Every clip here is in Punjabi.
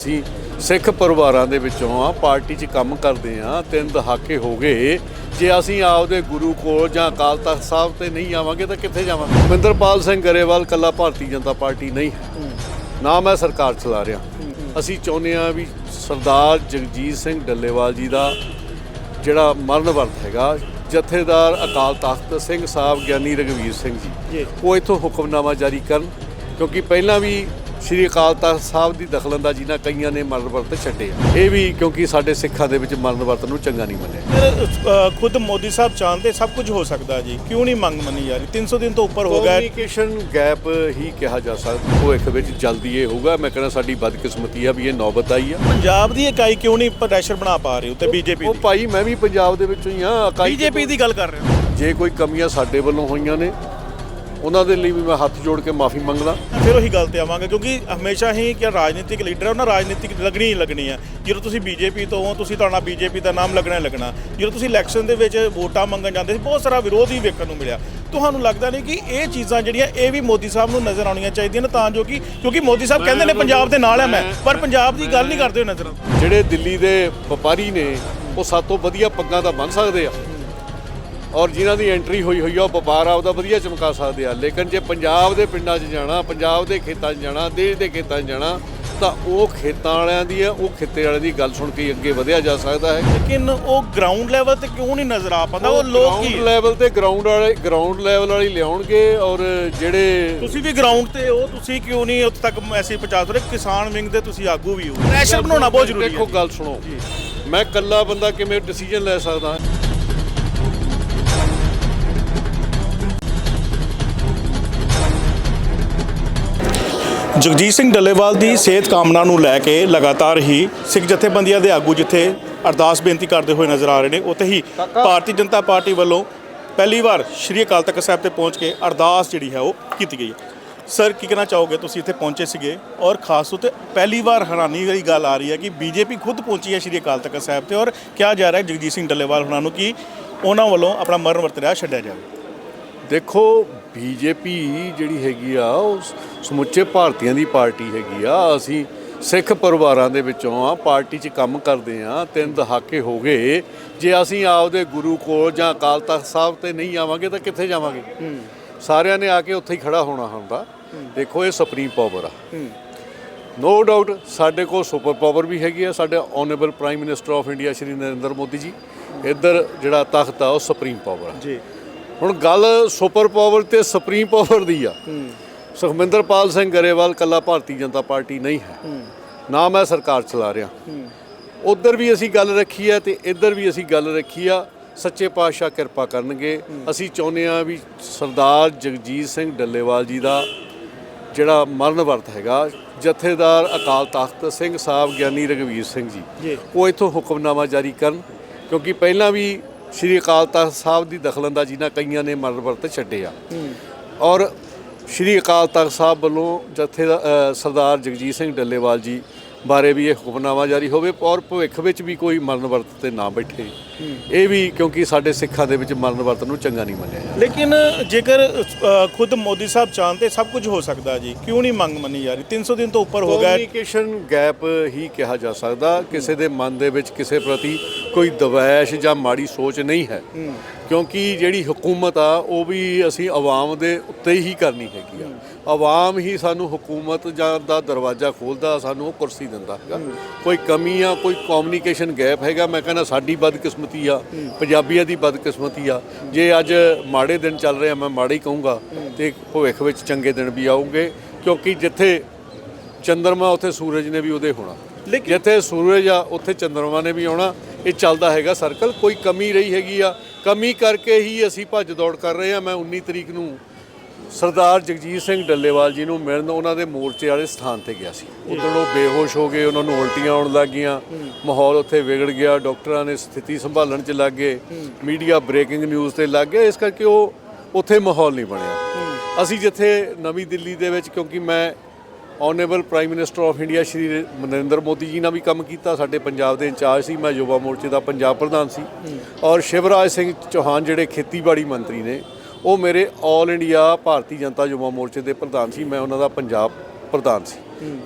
ਅਸੀਂ ਸਿੱਖ ਪਰਿਵਾਰਾਂ ਦੇ ਵਿੱਚੋਂ ਆ ਪਾਰਟੀ 'ਚ ਕੰਮ ਕਰਦੇ ਆ ਤਿੰਨ ਦਹਾਕੇ ਹੋ ਗਏ। ਜੇ ਅਸੀਂ ਆਪਦੇ ਗੁਰੂ ਕੋਲ ਜਾਂ ਅਕਾਲ ਤਖਤ ਸਾਹਿਬ ਤੇ ਨਹੀਂ ਆਵਾਂਗੇ ਤਾਂ ਕਿੱਥੇ ਜਾਵਾਂਗੇ? ਮਹਿੰਦਰਪਾਲ ਸਿੰਘ ਗਰੇਵਾਲ ਕੱਲਾ ਭਾਰਤੀ ਜਨਤਾ ਪਾਰਟੀ ਨਹੀਂ ਨਾ ਮੈਂ ਸਰਕਾਰ ਚਲਾ ਰਿਹਾ। ਅਸੀਂ ਚਾਹੁੰਦੇ ਆ ਵੀ ਸਰਦਾਰ ਜਗਜੀਤ ਸਿੰਘ ਡੱਲੇਵਾਲ ਜੀ ਦਾ ਜਿਹੜਾ ਮਰਨ ਵਰਤ ਹੈਗਾ ਜਥੇਦਾਰ ਅਕਾਲ ਤਖਤ ਸਿੰਘ ਸਾਹਿਬ ਗਿਆਨੀ ਰਗਵੀਰ ਸਿੰਘ ਜੀ। ਉਹ ਇਥੋਂ ਹੁਕਮਨਾਮਾ ਜਾਰੀ ਕਰਨ। ਕਿਉਂਕਿ ਪਹਿਲਾਂ ਵੀ ਸ੍ਰੀ ਅਕਾਲ ਤਖਤ ਸਾਹਿਬ ਦੀ ਦਖਲਅੰਦਾਜ਼ੀ ਨਾਲ ਕਈਆਂ ਨੇ ਮਰਨ ਵਰਤ ਛੱਡੇ ਆ। ਇਹ ਵੀ ਕਿਉਂਕਿ ਸਾਡੇ ਸਿੱਖਾਂ ਦੇ ਵਿੱਚ ਮਰਨ ਵਰਤ ਨੂੰ ਚੰਗਾ ਨਹੀਂ ਮੰਨਿਆ। ਖੁਦ ਮੋਦੀ ਸਾਹਿਬ ਚਾਹੁੰਦੇ ਸਭ ਕੁਝ ਹੋ ਸਕਦਾ ਜੀ। ਕਿਉਂ ਨਹੀਂ ਮੰਗ ਮੰਨੀ ਰਹੀ? 300 ਦਿਨ ਤੋਂ ਉੱਪਰ ਹੋ ਗਏ। ਕਮਿਊਨੀਕੇਸ਼ਨ ਗੈਪ ਹੀ ਕਿਹਾ ਜਾ ਸਕਦਾ। ਉਹ ਇੱਕ ਵਿੱਚ ਜਲਦੀ ਇਹ ਹੋਊਗਾ। ਮੈਂ ਕਹਿੰਦਾ ਸਾਡੀ ਬਦਕਿਸਮਤੀ ਆ ਵੀ ਇਹ ਨੌਬਤ ਆਈ ਆ। ਪੰਜਾਬ ਦੀ ਇਕਾਈ ਕਿਉਂ ਨਹੀਂ ਪ੍ਰੈਸ਼ਰ ਬਣਾ ਪਾ ਰਹੇ ਉੱਤੇ ਬੀਜੇਪੀ ਉਹ ਭਾਈ ਮੈਂ ਵੀ ਪੰਜਾਬ ਦੇ ਵਿੱਚੋਂ ਹੀ ਆ। ਇਕਾਈ ਬੀਜੇਪੀ ਦੀ ਗੱਲ ਕਰ ਰਹੇ ਜੇ ਕੋਈ ਕਮੀਆਂ ਸਾਡੇ ਵੱਲੋਂ ਹੋਈਆਂ ਨੇ ਉਹਨਾਂ ਦੇ ਲਈ ਵੀ ਮੈਂ ਹੱਥ ਜੋੜ ਕੇ ਮਾਫੀ ਮੰਗਦਾ। ਫਿਰ ਉਹੀ ਗੱਲ ਤੇ ਆਵਾਂਗੇ ਕਿਉਂਕਿ ਹਮੇਸ਼ਾ ਹੀ ਕਿ ਰਾਜਨੀਤਿਕ ਲੀਡਰ ਹੈ ਉਹਨਾਂ ਰਾਜਨੀਤਿਕ ਲੱਗਣੀ ਹੀ ਲੱਗਣੀ ਹੈ। ਜਦੋਂ ਤੁਸੀਂ ਬੀਜੇਪੀ ਤੋਂ ਹੋ ਤੁਸੀਂ ਤੁਹਾਡਾ ਬੀਜੇਪੀ ਦਾ ਨਾਮ ਲੱਗਣਾ ਹੀ ਲੱਗਣਾ। ਜਦੋਂ ਤੁਸੀਂ ਇਲੈਕਸ਼ਨ ਦੇ ਵਿੱਚ ਵੋਟਾਂ ਮੰਗਣ ਜਾਂਦੇ ਸੀ ਬਹੁਤ ਸਾਰਾ ਵਿਰੋਧ ਹੀ ਵੇਖਣ ਨੂੰ ਮਿਲਿਆ। ਤੁਹਾਨੂੰ ਲੱਗਦਾ ਨਹੀਂ ਕਿ ਇਹ ਚੀਜ਼ਾਂ ਜਿਹੜੀਆਂ ਇਹ ਵੀ ਮੋਦੀ ਸਾਹਿਬ ਨੂੰ ਨਜ਼ਰ ਆਉਣੀਆਂ ਚਾਹੀਦੀਆਂ ਨੇ ਤਾਂ ਜੋ ਕਿ ਕਿਉਂਕਿ ਮੋਦੀ ਸਾਹਿਬ ਕਹਿੰਦੇ ਨੇ ਪੰਜਾਬ ਦੇ ਨਾਲ ਹੈ ਮੈਂ ਪਰ ਪੰਜਾਬ ਦੀ ਗੱਲ ਨਹੀਂ ਕਰਦੇ ਨਜ਼ਰ ਜਿਹੜੇ ਦਿੱਲੀ ਦੇ ਵਪਾਰੀ ਨੇ ਉਹ ਸਾਤੋਂ ਵਧੀਆ ਪੱਗਾਂ ਤਾਂ ਬੰਨ ਸਕਦੇ ਆ। ਔਰ ਜਿਨ੍ਹਾਂ ਦੀ ਐਂਟਰੀ ਹੋਈ ਹੋਈ ਆ ਉਹ ਵਪਾਰ ਆਪਦਾ ਵਧੀਆ ਚਮਕਾ ਸਕਦੇ ਆ। ਲੇਕਿਨ ਜੇ ਪੰਜਾਬ ਦੇ ਪਿੰਡਾਂ 'ਚ ਜਾਣਾ ਪੰਜਾਬ ਦੇ ਖੇਤਾਂ 'ਚ ਜਾਣਾ ਦੇਸ਼ ਦੇ ਖੇਤਾਂ 'ਚ ਜਾਣਾ ਤਾਂ ਉਹ ਖੇਤਾਂ ਵਾਲਿਆਂ ਦੀ ਆ ਉਹ ਖਿੱਤੇ ਵਾਲਿਆਂ ਦੀ ਗੱਲ ਸੁਣ ਕੇ ਹੀ ਅੱਗੇ ਵਧਿਆ ਜਾ ਸਕਦਾ ਹੈ। ਲੇਕਿਨ ਉਹ ਗਰਾਊਂਡ ਲੈਵਲ ਤੇ ਕਿਉਂ ਨਹੀਂ ਨਜ਼ਰ ਆ ਪਾਉਂਦਾ? ਉਹ ਲੋਕ ਹੀ ਗਰਾਊਂਡ ਲੈਵਲ ਤੇ ਗਰਾਊਂਡ ਵਾਲੇ ਗਰਾਊਂਡ ਲੈਵਲ ਵਾਲੀ ਲਿਆਉਣਗੇ ਔਰ ਜਿਹੜੇ ਤੁਸੀਂ ਵੀ ਗਰਾਊਂਡ ਤੇ ਹੋ ਤੁਸੀਂ ਕਿਉਂ ਨਹੀਂ ਉੱਥੇ ਤੱਕ ਮੈਸੇਜ ਪਹੁੰਚਾ ਸਕਦੇ? ਕਿਸਾਨ ਵਿੰਗ ਦੇ ਤੁਸੀਂ ਆਗੂ ਵੀ ਹੋ। ਪ੍ਰੈਸ਼ਰ ਬਣਾਉਣਾ ਬਹੁਤ ਜ਼ਰੂਰੀ ਦੇਖੋ ਹੈ। ਗੱਲ ਸੁਣੋ। ਮੈਂ ਇਕੱਲਾ ਬੰਦਾ ਕਿਵੇਂ ਡਿਸੀਜਨ ਲੈ ਸਕਦਾ? ਜਗਜੀਤ ਸਿੰਘ ਡੱਲੇਵਾਲ ਦੀ ਸਿਹਤ ਕਾਮਨਾ ਨੂੰ ਲੈ ਕੇ ਲਗਾਤਾਰ ਹੀ ਸਿੱਖ ਜਥੇਬੰਦੀਆਂ ਦੇ ਆਗੂ ਜਿੱਥੇ ਅਰਦਾਸ ਬੇਨਤੀ ਕਰਦੇ ਹੋਏ ਨਜ਼ਰ ਆ ਰਹੇ ਨੇ ਉੱਥੇ ਹੀ ਭਾਰਤੀ ਜਨਤਾ ਪਾਰਟੀ ਵੱਲੋਂ ਪਹਿਲੀ ਵਾਰ ਸ਼੍ਰੀ ਅਕਾਲ ਤਖਤ ਸਾਹਿਬ ਤੇ ਪਹੁੰਚ ਕੇ ਅਰਦਾਸ ਜਿਹੜੀ ਹੈ ਉਹ ਕੀਤੀ ਗਈ ਹੈ। ਸਰ ਕੀ ਕਹਿਣਾ ਚਾਹੋਗੇ? ਤੁਸੀਂ ਇੱਥੇ ਪਹੁੰਚੇ ਸੀਗੇ ਔਰ ਖਾਸ ਤੌਰ ਤੇ ਪਹਿਲੀ ਵਾਰ ਹੈਰਾਨੀ ਵਾਲੀ ਗੱਲ ਆ ਰਹੀ ਹੈ ਕਿ ਬੀਜੇਪੀ ਖੁਦ ਪਹੁੰਚੀ ਹੈ ਸ਼੍ਰੀ ਅਕਾਲ ਤਖਤ ਸਾਹਿਬ ਤੇ ਔਰ ਕਿਹਾ ਜਾ ਰਿਹਾ ਹੈ ਜਗਜੀਤ ਸਿੰਘ ਡੱਲੇਵਾਲ ਹੁਣਾਂ ਨੂੰ ਕਿ ਉਹਨਾਂ ਵੱਲੋਂ ਆਪਣਾ ਮਰਨ ਵਰਤ ਰਿਹਾ ਛੱਡਿਆ ਜਾਵੇ? ਦੇਖੋ ਬੀਜੇਪੀ ਜਿਹੜੀ ਹੈਗੀ ਆ ਉਹ ਸਮੁੱਚੇ ਭਾਰਤੀਆਂ ਦੀ ਪਾਰਟੀ ਹੈਗੀ ਆ। ਅਸੀਂ ਸਿੱਖ ਪਰਿਵਾਰਾਂ ਦੇ ਵਿੱਚੋਂ ਆ ਪਾਰਟੀ 'ਚ ਕੰਮ ਕਰਦੇ ਆ ਤਿੰਨ ਦਹਾਕੇ ਹੋ ਗਏ। ਜੇ ਅਸੀਂ ਆਪਦੇ ਗੁਰੂ ਕੋਲ ਜਾਂ ਅਕਾਲ ਤਖਤ ਸਾਹਿਬ ਤੇ ਨਹੀਂ ਆਵਾਂਗੇ ਤਾਂ ਕਿੱਥੇ ਜਾਵਾਂਗੇ? ਸਾਰਿਆਂ ਨੇ ਆ ਕੇ ਉੱਥੇ ਹੀ ਖੜਾ ਹੋਣਾ ਹੁੰਦਾ। ਦੇਖੋ ਇਹ ਸੁਪਰੀਮ ਪਾਵਰ ਆ। ਨੋ ਡਾਊਟ ਸਾਡੇ ਕੋਲ ਸੁਪਰ ਪਾਵਰ ਵੀ ਹੈਗੀ ਆ। ਸਾਡੇ honourable prime minister of India Shri Narendra Modi ji. ਇੱਧਰ ਜਿਹੜਾ ਤਖਤ ਆ ਉਹ ਸੁਪਰੀਮ ਪਾਵਰ ਆ। ਜੀ। ਹੁਣ ਗੱਲ ਸੁਪਰ ਪਾਵਰ ਤੇ ਸੁਪਰੀਮ ਪਾਵਰ ਦੀ ਆ। ਸੁਖਮਿੰਦਰਪਾਲ ਸਿੰਘ ਗਰੇਵਾਲ ਕੱਲਾ ਭਾਰਤੀ ਜਨਤਾ ਪਾਰਟੀ ਨਹੀਂ ਹੈ। ਨਾ ਮੈਂ ਸਰਕਾਰ ਚਲਾ ਰਿਹਾ। ਉਧਰ ਵੀ ਅਸੀਂ ਗੱਲ ਰੱਖੀ ਹੈ ਤੇ ਇੱਧਰ ਵੀ ਅਸੀਂ ਗੱਲ ਰੱਖੀ ਆ। ਸੱਚੇ ਪਾਤਸ਼ਾਹ ਕਿਰਪਾ ਕਰਨਗੇ। ਅਸੀਂ ਚਾਹੁੰਦੇ ਆ ਵੀ ਸਰਦਾਰ ਜਗਜੀਤ ਸਿੰਘ ਡੱਲੇਵਾਲ ਜੀ ਦਾ ਜਿਹੜਾ ਮਰਨ ਵਰਤ ਹੈਗਾ ਜਥੇਦਾਰ ਅਕਾਲ ਤਖਤ ਸਿੰਘ ਸਾਹਿਬ ਗਿਆਨੀ ਰਗਵੀਰ ਸਿੰਘ ਜੀ। ਉਹ ਇਥੋਂ ਹੁਕਮਨਾਮਾ ਜਾਰੀ ਕਰਨ। ਕਿਉਂਕਿ ਪਹਿਲਾਂ ਵੀ ਸ੍ਰੀ ਅਕਾਲ ਤਖਤ ਸਾਹਿਬ ਦੀ ਦਖਲਅੰਦਾਜ਼ੀ ਨਾਲ ਕਈਆਂ ਨੇ ਮਰਨ ਵਰਤ ਛੱਡੇ ਆ। ਔਰ ਸ੍ਰੀ ਅਕਾਲ ਤਖਤ ਸਾਹਿਬ ਵੱਲੋਂ ਜਥੇ ਸਰਦਾਰ ਜਗਜੀਤ ਸਿੰਘ ਡੱਲੇਵਾਲ ਜੀ ਬਾਰੇ ਵੀ ਇਹ ਹੁਕਮਨਾਮਾ ਜਾਰੀ ਹੋਵੇ ਔਰ ਭਵਿੱਖ ਵਿੱਚ ਵੀ ਕੋਈ ਮਰਨ ਵਰਤ ਤੇ ਨਾ ਬੈਠੇ। ਇਹ ਵੀ ਕਿਉਂਕਿ ਸਾਡੇ ਸਿੱਖਾਂ ਦੇ ਵਿੱਚ ਮਰਨ ਵਰਤ ਨੂੰ ਚੰਗਾ ਨਹੀਂ ਮੰਨਿਆ ਜਾਂਦਾ। ਲੇਕਿਨ ਜੇਕਰ ਖੁਦ ਮੋਦੀ ਸਾਹਿਬ ਚਾਹੁੰਦੇ ਸਭ ਕੁਝ ਹੋ ਸਕਦਾ ਜੀ। ਕਿਉਂ ਨਹੀਂ ਮੰਗ ਮੰਨੀ ਜਾ ਰਹੀ? 300 ਦਿਨ ਤੋਂ ਉੱਪਰ ਹੋ ਗਏ। ਕਮਿਊਨੀਕੇਸ਼ਨ ਗੈਪ ਹੀ ਕਿਹਾ ਜਾ ਸਕਦਾ। ਕਿਸੇ ਦੇ ਮਨ ਦੇ ਵਿੱਚ ਕਿਸੇ ਪ੍ਰਤੀ ਕੋਈ ਦਵੈਸ਼ ਜਾਂ ਮਾੜੀ ਸੋਚ ਨਹੀਂ ਹੈ। ਕਿਉਂਕਿ ਜਿਹੜੀ ਹਕੂਮਤ ਆ ਉਹ ਵੀ ਅਸੀਂ ਆਵਾਮ ਦੇ ਉੱਤੇ ਹੀ ਕਰਨੀ ਹੈਗੀ ਆ। ਆਵਾਮ ਹੀ ਸਾਨੂੰ ਹਕੂਮਤ ਜਾਂ ਦਾ ਦਰਵਾਜ਼ਾ ਖੋਲਦਾ ਸਾਨੂੰ ਉਹ ਕੁਰਸੀ ਦਿੰਦਾ ਹੈਗਾ। ਕੋਈ ਕਮੀ ਆ ਕੋਈ ਕਮਿਊਨੀਕੇਸ਼ਨ ਗੈਪ ਹੈਗਾ ਮੈਂ ਕਹਿੰਦਾ ਸਾਡੀ ਬਦਕਿਸਮਤੀ ਆ ਪੰਜਾਬੀਆਂ ਦੀ ਬਦਕਿਸਮਤੀ ਆ। ਜੇ ਅੱਜ ਮਾੜੇ ਦਿਨ ਚੱਲ ਰਹੇ ਆ ਮੈਂ ਮਾੜੇ ਹੀ ਕਹੂੰਗਾ ਤੇ ਭਵਿੱਖ ਵਿੱਚ ਚੰਗੇ ਦਿਨ ਵੀ ਆਉਣਗੇ ਕਿਉਂਕਿ ਜਿੱਥੇ ਚੰਦਰਮਾ ਉੱਥੇ ਸੂਰਜ ਨੇ ਵੀ ਉਹਦੇ ਹੋਣਾ। ਲੇਕਿਨ- ਜਿੱਥੇ ਸੂਰਜ ਆ ਉੱਥੇ ਚੰਦਰਮਾ ਨੇ ਵੀ ਆਉਣਾ। ਇਹ ਚੱਲਦਾ ਹੈਗਾ ਸਰਕਲ ਕੋਈ ਕਮੀ ਰਹੀ ਹੈਗੀ ਆ ਕਮੀ ਕਰਕੇ ਹੀ ਅਸੀਂ ਭੱਜ ਦੌੜ ਕਰ ਰਹੇ ਹਾਂ। ਮੈਂ 19 ਤਰੀਕ ਨੂੰ ਸਰਦਾਰ ਜਗਜੀਤ ਸਿੰਘ ਡੱਲੇਵਾਲ ਜੀ ਨੂੰ ਮਿਲਣ, ਉਹਨਾਂ ਦੇ ਮੋਰਚੇ ਵਾਲੇ ਸਥਾਨ ਤੇ ਗਿਆ ਸੀ। ਉਦੋਂ ਉਹ ਬੇਹੋਸ਼ ਹੋ ਗਏ, ਉਹਨਾਂ ਨੂੰ ਉਲਟੀਆਂ ਆਉਣ ਲੱਗ ਗਈਆਂ। ਮਾਹੌਲ ਉੱਥੇ ਵਿਗੜ ਗਿਆ, ਡਾਕਟਰਾਂ ਨੇ ਸਥਿਤੀ ਸੰਭਾਲਣ 'ਚ ਲੱਗ ਗਏ। ਮੀਡੀਆ ਬ੍ਰੇਕਿੰਗ ਨਿਊਜ਼ ਤੇ ਲੱਗ ਗਿਆ। ਇਸ ਕਰਕੇ ਉਹ ਉੱਥੇ ਮਾਹੌਲ ਨਹੀਂ ਬਣਿਆ। ਅਸੀਂ ਜਿੱਥੇ ਨਵੀਂ ਦਿੱਲੀ ਦੇ ਵਿੱਚ, ਕਿਉਂਕਿ ਮੈਂ honourable prime minister of India Shri Narendra Modi ji ਨਾਲ ਵੀ ਕੰਮ ਕੀਤਾ, ਸਾਡੇ ਪੰਜਾਬ ਦੇ ਇੰਚਾਰਜ ਸੀ, ਮੈਂ ਯੁਵਾ ਮੋਰਚੇ ਦਾ ਪੰਜਾਬ ਪ੍ਰਧਾਨ ਸੀ ਔਰ ਸ਼ਿਵਰਾਜ ਸਿੰਘ ਚੌਹਾਨ ਜਿਹੜੇ ਖੇਤੀਬਾੜੀ ਮੰਤਰੀ ਨੇ, ਉਹ ਮੇਰੇ ਆਲ ਇੰਡੀਆ ਭਾਰਤੀ ਜਨਤਾ ਯੁਵਾ ਮੋਰਚੇ ਦੇ ਪ੍ਰਧਾਨ ਸੀ, ਮੈਂ ਉਹਨਾਂ ਦਾ ਪੰਜਾਬ ਪ੍ਰਧਾਨ ਸੀ।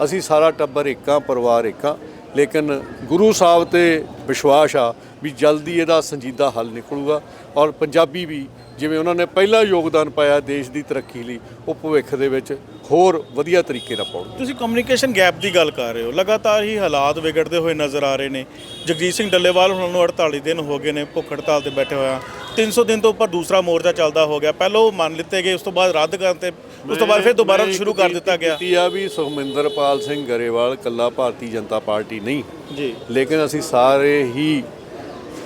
ਅਸੀਂ ਸਾਰਾ ਟੱਬਰ ਇੱਕਾਂ ਪਰਿਵਾਰ ਇੱਕਾਂ ਲੇਕਿਨ ਗੁਰੂ ਸਾਹਿਬ ਤੇ ਵਿਸ਼ਵਾਸ ਆ ਵੀ ਜਲਦੀ ਇਹਦਾ ਸੰਜੀਦਾ ਹੱਲ ਨਿਕਲੂਗਾ ਔਰ ਪੰਜਾਬੀ ਵੀ ਜਿਵੇਂ ਉਹਨਾਂ ਨੇ ਪਹਿਲਾ ਯੋਗਦਾਨ ਪਾਇਆ ਦੇਸ਼ ਦੀ ਤਰੱਕੀ ਲਈ, ਉਹ ਭਵਿੱਖ ਦੇ ਵਿੱਚ ਹੋਰ ਵਧੀਆ ਤਰੀਕੇ ਨਾਲ ਪਾਉਣ ਤੁਸੀਂ ਕਮਿਊਨੀਕੇਸ਼ਨ ਗੈਪ ਦੀ ਗੱਲ ਕਰ ਰਹੇ ਹੋ। ਲਗਾਤਾਰ ਹੀ ਹਾਲਾਤ ਵਿਗੜਦੇ ਹੋਏ ਨਜ਼ਰ ਆ ਰਹੇ ਨੇ। ਜਗਜੀਤ ਸਿੰਘ ਡੱਲੇਵਾਲ ਹੁਣ ਨੂੰ 48 ਦਿਨ ਹੋ ਗਏ ਨੇ ਭੁੱਖ ਹੜਤਾਲ ਤੇ ਬੈਠੇ ਹੋਇਆ 300 ਦਿਨ ਤੋਂ ਉੱਪਰ ਦੂਸਰਾ ਮੋਰਚਾ ਚੱਲਦਾ ਹੋ ਗਿਆ। ਪਹਿਲਾਂ ਉਹ ਮੰਨ ਲਿੱਤੇ ਗਏ ਉਸ ਤੋਂ ਬਾਅਦ ਰੱਦ ਕਰਨ ਤੇ ਉਸ ਤੋਂ ਬਾਅਦ ਫਿਰ ਦੁਬਾਰਾ ਸ਼ੁਰੂ ਕਰ ਦਿੱਤਾ ਗਿਆ। ਕੀਤੀ ਆ ਵੀ ਸੁਖਮਿੰਦਰਪਾਲ ਸਿੰਘ ਗਰੇਵਾਲ ਕੱਲਾ ਭਾਰਤੀ ਜਨਤਾ ਪਾਰਟੀ ਨਹੀਂ। ਜੀ। ਲੇਕਿਨ ਅਸੀਂ ਸਾਰੇ ਹੀ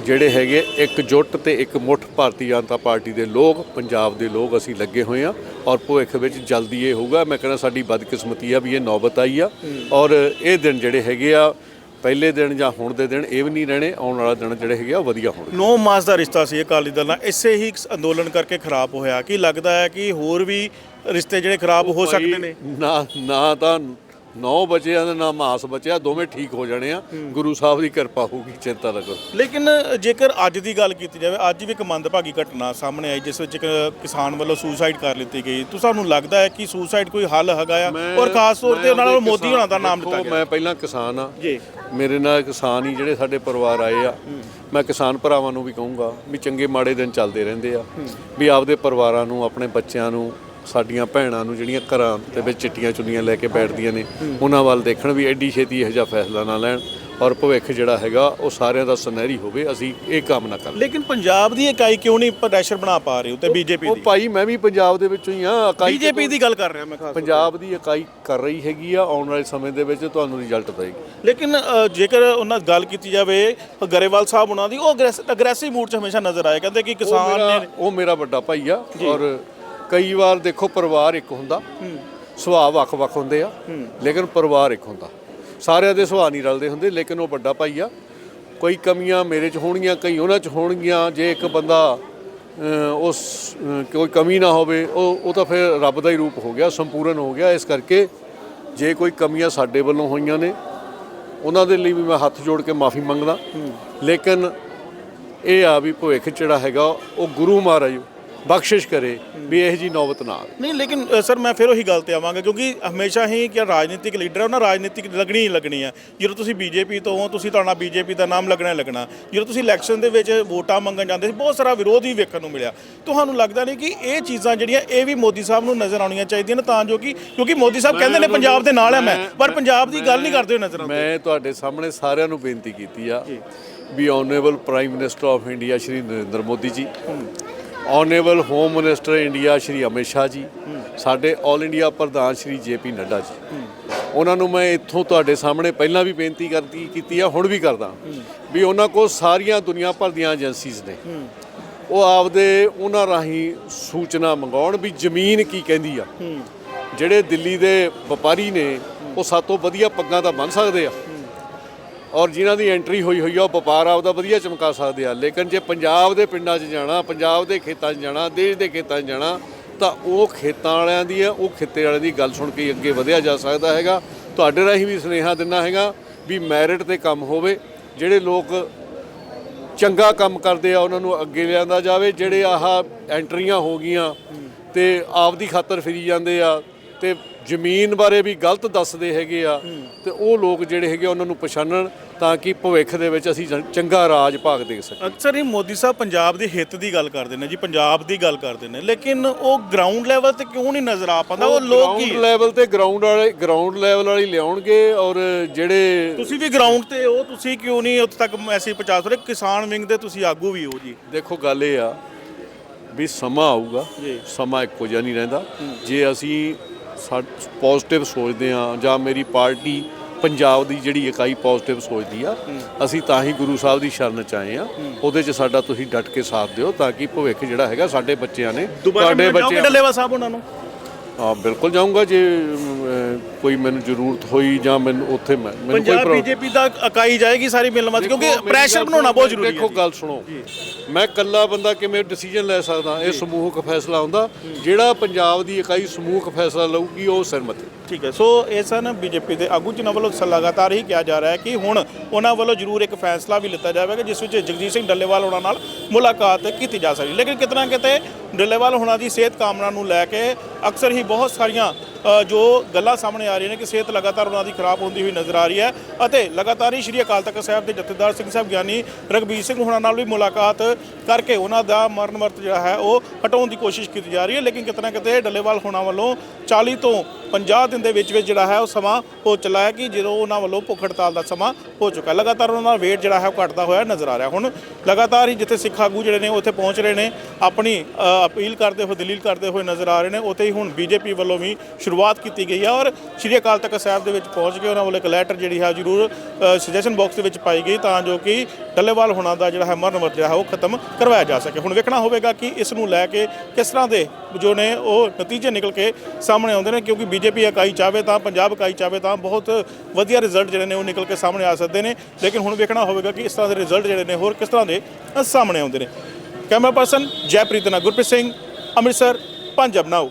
ਜਿਹੜੇ ਹੈਗੇ ਇਕਜੁੱਟ ਤੇ ਇੱਕ ਮੁੱਠ ਭਾਰਤੀ ਜਨਤਾ ਪਾਰਟੀ ਦੇ ਲੋਕ ਪੰਜਾਬ ਦੇ ਲੋਕ ਅਸੀਂ ਲੱਗੇ ਹੋਏ ਆ ਔਰ ਭਵਿੱਖ ਵਿੱਚ ਜਲਦੀ ਇਹ ਹੋਊਗਾ। ਮੈਂ ਕਹਿੰਦਾ ਸਾਡੀ ਬਦਕਿਸਮਤੀ ਆ ਵੀ ਇਹ ਨੌਬਤ ਆਈ ਆ ਔਰ ਇਹ ਦਿਨ ਜਿਹੜੇ ਹੈਗੇ ਆ ਪਹਿਲੇ ਦਿਨ ਜਾਂ ਹੁਣ ਦੇ ਦਿਨ ਇਹ ਵੀ ਨਹੀਂ ਰਹਿਣੇ ਆਉਣ ਵਾਲਾ ਦਿਨ ਜਿਹੜੇ ਹੈਗੇ ਆ ਵਧੀਆ ਹੋਣਗੇ। 9 ਮਾਸ ਦਾ ਰਿਸ਼ਤਾ ਸੀ ਅਕਾਲੀ ਦਲ ਨਾਲ। ਇਸੇ ਹੀ ਅੰਦੋਲਨ ਕਰਕੇ ਖਰਾਬ ਹੋਇਆ। ਕੀ ਲੱਗਦਾ ਹੈ ਕਿ ਹੋਰ ਵੀ ਰਿਸ਼ਤੇ ਜਿਹੜੇ ਖਰਾਬ ਹੋ ਸਕਦੇ ਨੇ? ਨਾ ਨਾ ਤਾਂ 9 ਬਚਿਆ ਤੇ ਨਾ ਮਾਸ ਬਚਿਆ ਦੋਵੇਂ ਠੀਕ ਹੋ ਜਾਣੇ ਆ। ਗੁਰੂ ਸਾਹਿਬ ਦੀ ਕਿਰਪਾ ਹੋਊਗੀ ਚਿੰਤਾ ਨਾ ਕਰੋ। ਲੇਕਿਨ ਜੇਕਰ ਅੱਜ ਦੀ ਗੱਲ ਕੀਤੀ ਜਾਵੇ ਅੱਜ ਵੀ ਇੱਕ ਮੰਦਭਾਗੀ ਘਟਨਾ ਸਾਹਮਣੇ ਆਈ ਜਿਸ ਵਿੱਚ ਇੱਕ ਕਿਸਾਨ ਵੱਲੋਂ ਸੁਸਾਈਡ ਕਰ ਲਿੱਤੀ ਗਈ। ਤੁ ਸਾਨੂੰ ਲੱਗਦਾ ਹੈ ਕਿ ਸੁਸਾਈਡ ਕੋਈ ਹੱਲ ਹੈਗਾ ਆ? ਔਰ ਖਾਸ ਤੌਰ ਤੇ ਉਹਨਾਂ ਨਾਲ ਮੋਦੀ ਹੋਣਾ ਦਾ ਨਾਮ ਦਿੱਤਾ ਗਿਆ। ਮੈਂ ਪਹਿਲਾਂ ਕਿਸਾਨ ਆ। ਜੀ। ਮੇਰੇ ਨਾਲ ਕਿਸਾਨ ਹੀ ਜਿਹੜੇ ਸਾਡੇ ਪਰਿਵਾਰ ਆਏ ਆ। ਮੈਂ ਕਿਸਾਨ ਭਰਾਵਾਂ ਨੂੰ ਵੀ ਕਹੂੰਗਾ ਵੀ ਚੰਗੇ ਮਾੜੇ ਦਿਨ ਚੱਲਦੇ ਰਹਿੰਦੇ ਆ। ਵੀ ਆਪਦੇ ਪਰਿਵਾਰਾਂ ਨੂੰ ਆਪਣੇ ਬੱਚਿਆਂ ਨੂੰ ਸਾਡੀਆਂ ਭੈਣਾਂ ਨੂੰ ਜਿਹੜੀਆਂ ਘਰਾਂ ਦੇ ਵਿੱਚ ਚਿੱਟੀਆਂ ਚੁੰਨੀਆਂ ਲੈ ਕੇ ਬੈਠਦੀਆਂ ਨੇ ਉਹਨਾਂ ਵੱਲ ਦੇਖਣ ਵੀ ਐਡੀ ਛੇਤੀ ਇਹੋ ਜਿਹਾ ਫੈਸਲਾ ਨਾ ਲੈਣ ਔਰ ਭਵਿੱਖ ਜਿਹੜਾ ਹੈਗਾ ਉਹ ਸਾਰਿਆਂ ਦਾ ਸੁਨਹਿਰੀ ਹੋਵੇ ਅਸੀਂ ਇਹ ਕੰਮ ਨਾ ਕਰੀਏ। ਲੇਕਿਨ ਪੰਜਾਬ ਦੀ ਇਕਾਈ ਕਿਉਂ ਨਹੀਂ ਪ੍ਰੈਸ਼ਰ ਬਣਾ ਪਾ ਰਹੀ ਉਤੇ ਬੀਜੇਪੀ ਉਹ ਦੀ? ਭਾਈ ਮੈਂ ਵੀ ਪੰਜਾਬ ਦੇ ਵਿੱਚੋਂ ਹੀ ਆ ਇਕਾਈ ਬੀਜੇਪੀ ਦੀ ਗੱਲ ਕਰ ਰਿਹਾ ਮੈਂ ਖਾਸ ਪੰਜਾਬ ਦੀ ਇਕਾਈ ਕਰ ਰਹੀ ਹੈਗੀ ਆ ਆਉਣ ਵਾਲੇ ਸਮੇਂ ਦੇ ਵਿੱਚ ਤੁਹਾਨੂੰ ਰਿਜ਼ਲਟ ਦੇਗੀ। ਲੇਕਿਨ ਜੇਕਰ ਉਹਨਾਂ ਗੱਲ ਕੀਤੀ ਜਾਵੇ ਗਰੇਵਾਲ ਸਾਹਿਬ ਉਹਨਾਂ ਦੀ ਉਹ ਅਗਰੈਸਿਵ ਮੂਡ 'ਚ ਹਮੇਸ਼ਾ ਨਜ਼ਰ ਆਏ ਕਹਿੰਦੇ ਕਿ ਉਹ ਕਿਸਾਨ ਨੇ ਉਹ ਮੇਰਾ ਵੱਡਾ ਭਾਈ ਆ ਔਰ ਕਈ ਵਾਰ ਦੇਖੋ ਪਰਿਵਾਰ ਇੱਕ ਹੁੰਦਾ। ਸੁਭਾਅ ਵੱਖ-ਵੱਖ ਹੁੰਦੇ ਆ। ਲੇਕਿਨ ਪਰਿਵਾਰ ਇੱਕ ਹੁੰਦਾ। ਸਾਰਿਆਂ ਦੇ ਸੁਭਾਅ ਨਹੀਂ ਰਲਦੇ ਹੁੰਦੇ ਲੇਕਿਨ ਉਹ ਵੱਡਾ ਭਾਈ ਆ। ਕੋਈ ਕਮੀਆਂ ਮੇਰੇ 'ਚ ਹੋਣਗੀਆਂ ਕਈ ਉਹਨਾਂ 'ਚ ਹੋਣਗੀਆਂ। ਜੇ ਇੱਕ ਬੰਦਾ ਉਸ ਕੋਈ ਕਮੀ ਨਾ ਹੋਵੇ ਉਹ ਉਹ ਤਾਂ ਫਿਰ ਰੱਬ ਦਾ ਹੀ ਰੂਪ ਹੋ ਗਿਆ ਸੰਪੂਰਨ ਹੋ ਗਿਆ। ਇਸ ਕਰਕੇ ਜੇ ਕੋਈ ਕਮੀਆਂ ਸਾਡੇ ਵੱਲੋਂ ਹੋਈਆਂ ਨੇ ਉਹਨਾਂ ਦੇ ਲਈ ਵੀ ਮੈਂ ਹੱਥ ਜੋੜ ਕੇ ਮਾਫੀ ਮੰਗਦਾ। ਲੇਕਿਨ ਇਹ ਆ ਵੀ ਭਵਿੱਖ ਜਿਹੜਾ ਹੈਗਾ ਉਹ ਗੁਰੂ ਮਹਾਰਾਜ ਬਖਸ਼ਿਸ਼ ਕਰੇ ਵੀ ਇਹ ਜੀ ਨੌਬਤ ਨਾ ਆਵੇ। ਨਹੀਂ ਲੇਕਿਨ ਅ, ਸਰ ਮੈਂ ਫਿਰ ਉਹੀ ਗੱਲ ਤੇ ਆਵਾਂਗਾ ਕਿਉਂਕਿ ਹਮੇਸ਼ਾ ਹੀ ਕਿ ਰਾਜਨੀਤਿਕ ਲੀਡਰ ਹੈ ਉਹਨਾਂ ਰਾਜਨੀਤਿਕ ਲੱਗਣੀ ਹੀ ਲੱਗਣੀ ਹੈ ਜਦੋਂ ਤੁਸੀਂ ਬੀਜੇਪੀ ਤੋਂ ਹੋ ਤੁਸੀਂ ਤੁਹਾਡਾ ਬੀਜੇਪੀ ਦਾ ਨਾਮ ਲੱਗਣਾ ਹੀ ਲੱਗਣਾ। ਜਦੋਂ ਤੁਸੀਂ ਇਲੈਕਸ਼ਨ ਦੇ ਵਿੱਚ ਵੋਟਾਂ ਮੰਗਣ ਜਾਂਦੇ ਸੀ ਬਹੁਤ ਸਾਰਾ ਵਿਰੋਧ ਵੀ ਵੇਖਣ ਨੂੰ ਮਿਲਿਆ। ਤੁਹਾਨੂੰ ਲੱਗਦਾ ਨਹੀਂ ਕਿ ਇਹ ਚੀਜ਼ਾਂ ਜਿਹੜੀਆਂ ਇਹ ਵੀ ਮੋਦੀ ਸਾਹਿਬ ਨੂੰ ਨਜ਼ਰ ਆਉਣੀਆਂ ਚਾਹੀਦੀਆਂ ਨੇ ਤਾਂ ਜੋ ਕਿ ਕਿਉਂਕਿ ਮੋਦੀ ਸਾਹਿਬ ਕਹਿੰਦੇ ਨੇ ਪੰਜਾਬ ਦੇ ਨਾਲ ਹੈ ਮੈਂ ਪਰ ਪੰਜਾਬ ਦੀ ਗੱਲ ਨਹੀਂ ਕਰਦੇ ਹੋਏ ਨਜ਼ਰ ਆਉਂਦੇ। ਮੈਂ ਤੁਹਾਡੇ ਸਾਹਮਣੇ ਸਾਰਿਆਂ ਨੂੰ ਬੇਨਤੀ ਕੀਤੀ ਆ ਵੀ honourable prime minister of India Shri Narendra Modi ji honourable home minister India Shri Amit Shah ji ਸਾਡੇ 올 ਇੰਡੀਆ ਪ੍ਰਧਾਨ ਸ਼੍ਰੀ ਜੇਪੀ ਨੱਡਾ ਜੀ ਉਹਨਾਂ ਨੂੰ ਮੈਂ ਇੱਥੋਂ ਤੁਹਾਡੇ ਸਾਹਮਣੇ ਪਹਿਲਾਂ ਵੀ ਬੇਨਤੀ ਕਰਤੀ, ਕੀਤੀ ਆ, ਹੁਣ ਵੀ ਕਰਦਾ। ਵੀ ਉਹਨਾਂ ਕੋਲ ਸਾਰੀਆਂ ਦੁਨੀਆ ਭਰ ਦੀਆਂ ਏਜੰਸੀਜ਼ ਨੇ। ਉਹ ਆਪਦੇ ਉਹਨਾਂ ਰਾਹੀਂ ਸੂਚਨਾ ਮੰਗਾਉਣ ਵੀ ਜ਼ਮੀਨ ਕੀ ਕਹਿੰਦੀ ਆ। ਜਿਹੜੇ ਦਿੱਲੀ ਦੇ ਵਪਾਰੀ ਨੇ, ਉਹ ਸਾਤੋਂ ਵਧੀਆ ਪੱਗਾਂ ਤਾਂ ਬਣ ਸਕਦੇ ਆ। ਔਰ ਜਿਨ੍ਹਾਂ ਦੀ ਐਂਟਰੀ ਹੋਈ ਹੋਈ ਆ, ਉਹ ਵਪਾਰ ਆਪਦਾ ਵਧੀਆ ਚਮਕਾ ਸਕਦੇ ਆ। ਲੇਕਿਨ ਜੇ ਪੰਜਾਬ ਦੇ ਪਿੰਡਾਂ 'ਚ ਜਾਣਾ, ਪੰਜਾਬ ਦੇ ਖੇਤਾਂ 'ਚ ਜਾਣਾ, ਦੇਸ਼ ਦੇ ਖੇਤਾਂ 'ਚ ਜਾਣਾ, ਤਾਂ ਉਹ ਖੇਤਾਂ ਵਾਲਿਆਂ ਦੀ ਆ, ਉਹ ਖੇਤੇ ਵਾਲਿਆਂ ਦੀ ਗੱਲ ਸੁਣ ਕੇ ਅੱਗੇ ਵਧਿਆ ਜਾ ਸਕਦਾ ਹੈਗਾ। ਤੁਹਾਡੇ ਰਾਹੀਂ ਵੀ ਸੁਨੇਹਾ ਦਿੰਦਾ ਹੈਗਾ ਵੀ ਮੈਰਿਟ ਤੇ ਕੰਮ ਹੋਵੇ, ਜਿਹੜੇ ਲੋਕ ਚੰਗਾ ਕੰਮ ਕਰਦੇ ਆ, ਉਹਨਾਂ ਨੂੰ ਅੱਗੇ ਲਿਆਂਦਾ ਜਾਵੇ, ਜਿਹੜੇ ਆਹ ਐਂਟਰੀਆਂ ਹੋ ਗਈਆਂ ਤੇ ਆਪਦੀ ਖਾਤਰ ਫਿਰੀ ਜਾਂਦੇ ਆ ਤੇ ਜ਼ਮੀਨ ਬਾਰੇ ਵੀ ਗਲਤ ਦੱਸਦੇ ਹੈਗੇ ਆ ਤੇ ਉਹ ਲੋਕ ਜਿਹੜੇ ਹੈਗੇ ਉਹਨਾਂ ਨੂੰ ਪਛਾਣਨ ਤਾਂ ਕਿ ਭਵਿੱਖ ਦੇ ਵਿੱਚ ਅਸੀਂ ਚੰਗਾ ਰਾਜ ਭਾਗ ਦੇ ਸਕੀਏ। ਅਕਸਰ ਹੀ ਮੋਦੀ ਸਾਹਿਬ ਪੰਜਾਬ ਦੇ ਹਿੱਤ ਦੀ ਗੱਲ ਕਰਦੇ ਨੇ ਜੀ ਪੰਜਾਬ ਦੀ ਗੱਲ ਕਰਦੇ ਨੇ ਲੇਕਿਨ ਉਹ ਗਰਾਊਂਡ ਲੈਵਲ ਤੇ ਕਿਉਂ ਨਹੀਂ ਨਜ਼ਰ ਆ ਪਾਉਂਦਾ? ਉਹ ਲੋਕ ਕੀ ਗਰਾਊਂਡ ਲੈਵਲ ਤੇ ਗਰਾਊਂਡ ਵਾਲੇ ਗਰਾਊਂਡ ਲੈਵਲ ਵਾਲੀ ਲਿਆਉਣਗੇ ਔਰ ਜਿਹੜੇ ਤੁਸੀਂ ਵੀ ਗਰਾਊਂਡ ਤੇ ਹੋ ਤੁਸੀਂ ਕਿਉਂ ਨਹੀਂ ਉੱਥੇ ਤੱਕ ਮੈਸੇਜ ਪਹੁੰਚਾ ਸਕਦੇ? ਕਿਸਾਨ ਵਿੰਗ ਦੇ ਤੁਸੀਂ ਆਗੂ ਵੀ ਹੋ ਜੀ। ਦੇਖੋ ਗੱਲ ਇਹ ਆ ਵੀ ਸਮਾਂ ਆਊਗਾ। ਸਮਾਂ ਇੱਕੋ ਜਿਹਾ ਨਹੀਂ ਰਹਿੰਦਾ। ਜੇ ਅਸੀਂ ਪੋਜ਼ਿਟਿਵ ਸੋਚਦੇ ਆ ਜਾਂ ਮੇਰੀ ਪਾਰਟੀ ਪੰਜਾਬ ਦੀ ਜਿਹੜੀ ਇਕਾਈ ਪੋਜ਼ਿਟਿਵ ਸੋਚਦੀ ਆ ਅਸੀਂ ਤਾਂ ਹੀ ਗੁਰੂ ਸਾਹਿਬ ਦੀ ਸ਼ਰਨ ਚ ਆਏ ਆ ਉਹਦੇ ਚ ਸਾਡਾ ਤੁਸੀਂ ਡਟ ਕੇ ਸਾਥ ਦਿਓ ਤਾਂ ਕਿ ਭਵਿੱਖ ਜਿਹੜਾ ਹੈਗਾ ਸਾਡੇ ਬੱਚਿਆਂ ਨੇ ਸਾਹਿਬ ਉਹਨਾਂ ਨੂੰ? ਹਾਂ ਬਿਲਕੁਲ ਜਾਊਂਗਾ ਜੇ ਕੋਈ ਮੈਨੂੰ ਜ਼ਰੂਰਤ ਹੋਈ ਜਾਂ ਮੈਨੂੰ ਉੱਥੇ ਮੈਂ- ਮੈਨੂੰ ਕੋਈ ਪੰਜਾਬ ਪ੍ਰੋਬਲਮ ਬੀਜੇਪੀ ਦਾ ਇਕਾਈ ਜਾਏਗੀ ਸਾਰੀ ਮਿਲਣ ਵਾਸਤੇ ਕਿਉਂਕਿ ਦੇਖੋ, ਮੇਰੀ ਪ੍ਰੈਸ਼ਰ ਗੱਲ ਬਣਾਉਣਾ ਬਹੁਤ ਸੁਣੋ, ਜ਼ਰੂਰੀ ਹੈ। ਦੇਖੋ ਗੱਲ ਸੁਣੋ। ਮੈਂ ਇਕੱਲਾ ਬੰਦਾ ਕਿਵੇਂ ਡਿਸੀਜਨ ਲੈ ਸਕਦਾ? ਇਹ ਸਮੂਹਕ ਫੈਸਲਾ ਹੁੰਦਾ। ਜਿਹੜਾ ਪੰਜਾਬ ਦੀ ਇਕਾਈ ਸਮੂਹਕ ਫੈਸਲਾ ਲਊਗੀ ਉਹ ਸਹਿਮਤ ਹੈ। ਠੀਕ ਹੈ। ਸੋ ਇਹ ਸਨ ਬੀਜੇਪੀ ਦੇ ਆਗੂ ਜਿਨ੍ਹਾਂ ਵੱਲੋਂ ਸ- ਲਗਾਤਾਰ ਹੀ ਕਿਹਾ ਜਾ ਰਿਹਾ ਹੈ ਕਿ ਹੁਣ ਉਹਨਾਂ ਵੱਲੋਂ ਜ਼ਰੂਰ ਇੱਕ ਫੈਸਲਾ ਵੀ ਲਿੱਤਾ ਜਾਵੇਗਾ ਜਿਸ ਵਿੱਚ ਜਗਜੀਤ ਸਿੰਘ ਡੱਲੇਵਾਲ ਉਹਨਾਂ ਨਾਲ ਮੁਲਾਕਾਤ ਕੀਤੀ ਜਾ ਸਕਦੀ ਲੇਕਿਨ ਕਿਤਨਾ ਕਿਤੇ ਡੱਲੇਵਾਲ ਉਹਨਾਂ ਦੀ ਸਿਹਤ ਕਾਮਨਾ ਨੂੰ ਲੈ ਕੇ ਅਕਸਰ ਹੀ ਬਹੁਤ ਸਾਰੀਆਂ ਜੋ ਗੱਲਾਂ ਸਾਹਮਣੇ ਆ ਰਹੀਆਂ ਨੇ ਕਿ ਸਿਹਤ ਲਗਾਤਾਰ ਉਹਨਾਂ ਦੀ ਖਰਾਬ ਹੁੰਦੀ ਹੋਈ ਨਜ਼ਰ ਆ ਰਹੀ ਹੈ ਅਤੇ ਲਗਾਤਾਰ ਹੀ ਸ਼੍ਰੀ ਅਕਾਲ ਤਖਤ ਸਾਹਿਬ ਦੇ ਜਥੇਦਾਰ ਸਿੰਘ ਸਾਹਿਬ ਗਿਆਨੀ ਰਗਬੀਰ ਸਿੰਘ ਹੁਣਾਂ ਨਾਲ ਵੀ ਮੁਲਾਕਾਤ ਕਰਕੇ ਉਹਨਾਂ ਦਾ ਮਰਨ ਵਰਤ ਜਿਹੜਾ ਹੈ, ਉਹ ਹਟਾਉਣ ਦੀ ਕੋਸ਼ਿਸ਼ ਕੀਤੀ ਜਾ ਰਹੀ ਹੈ। ਲੇਕਿਨ ਕਿਤਨਾ ਕਿਤੇ ਡੱਲੇਵਾਲ ਹੁਣਾਂ ਵੱਲੋਂ 40 ਤੋਂ 50 ਦਿਨ ਦੇ ਵਿੱਚ ਵਿੱਚ ਜਿਹੜਾ ਹੈ ਉਹ ਸਮਾਂ ਹੋ ਚੱਲਾ ਹੈ ਕਿ ਜਦੋਂ ਉਹਨਾਂ ਵੱਲੋਂ ਭੁੱਖ ਹੜਤਾਲ ਦਾ ਸਮਾਂ ਹੋ ਚੁੱਕਾ ਲਗਾਤਾਰ ਉਹਨਾਂ ਦਾ ਵੇਟ ਜਿਹੜਾ ਹੈ ਉਹ ਘਟਦਾ ਹੋਇਆ ਨਜ਼ਰ ਆ ਰਿਹਾ। ਹੁਣ ਲਗਾਤਾਰ ਹੀ ਜਿੱਥੇ ਸਿੱਖ ਆਗੂ ਜਿਹੜੇ ਨੇ ਉੱਥੇ ਪਹੁੰਚ ਰਹੇ ਨੇ, ਆਪਣੀ ਅਪੀਲ ਕਰਦੇ ਹੋਏ, ਦਲੀਲ ਕਰਦੇ ਹੋਏ ਨਜ਼ਰ ਆ ਰਹੇ ਨੇ। ਉੱਥੇ ਹੀ ਹੁਣ ਬੀਜੇਪੀ ਵੱਲੋਂ ਵੀ ਸ਼ੁਰੂਆਤ ਕੀਤੀ ਗਈ ਹੈ ਔਰ ਸ਼੍ਰੀ ਅਕਾਲ ਤਖਤ ਸਾਹਿਬ ਦੇ ਵਿੱਚ ਪਹੁੰਚ ਕੇ ਉਹਨਾਂ ਵੱਲੋਂ ਇੱਕ ਲੈਟਰ ਜਿਹੜੀ ਹੈ ਜ਼ਰੂਰ ਸੁਜੈਸ਼ਨ ਬਾਕਸ ਦੇ ਵਿੱਚ ਪਾਈ ਗਈ ਤਾਂ ਜੋ ਕਿ ਡੱਲੇਵਾਲ ਹੋਣਾ ਦਾ ਜਿਹੜਾ ਹੈ ਮਰਨ ਵਰਤ ਜਿਹੜਾ ਹੈ ਉਹ ਖਤਮ ਕਰਵਾਇਆ ਜਾ ਸਕੇ। ਹੁਣ ਵੇਖਣਾ ਹੋਵੇਗਾ ਕਿ ਇਸ ਨੂੰ ਲੈ ਕੇ ਕਿਸ ਤਰ੍ਹਾਂ ਦੇ ਜੋ ਨੇ ਉਹ ਨਤੀਜੇ ਨਿਕਲ ਕੇ ਸਾਹਮਣੇ ਆਉਂਦੇ ਨੇ ਕਿਉਂਕਿ ਬੀਜੇਪੀ ਇਕਾਈ ਚਾਹਵੇ ਤਾਂ, ਪੰਜਾਬ ਇਕਾਈ ਚਾਹਵੇ ਤਾਂ ਬਹੁਤ ਵਧੀਆ ਰਿਜ਼ਲਟ ਜਿਹੜੇ ਨੇ ਉਹ ਨਿਕਲ ਕੇ ਸਾਹਮਣੇ ਆ ਸਕਦੇ ਨੇ। ਲੇਕਿਨ ਹੁਣ ਵੇਖਣਾ ਹੋਵੇਗਾ ਕਿ ਇਸ ਤਰ੍ਹਾਂ ਦੇ ਰਿਜ਼ਲਟ ਜਿਹੜੇ ਨੇ ਹੋਰ ਕਿਸ ਤਰ੍ਹਾਂ ਦੇ ਸਾਹਮਣੇ ਆਉਂਦੇ ਨੇ। ਕੈਮਰਾ ਪਰਸਨ ਜੈਪ੍ਰੀਤ ਨਾਲ ਗੁਰਪ੍ਰੀਤ ਸਿੰਘ, ਅੰਮ੍ਰਿਤਸਰ, ਪੰਜਾਬ ਨਾਓ।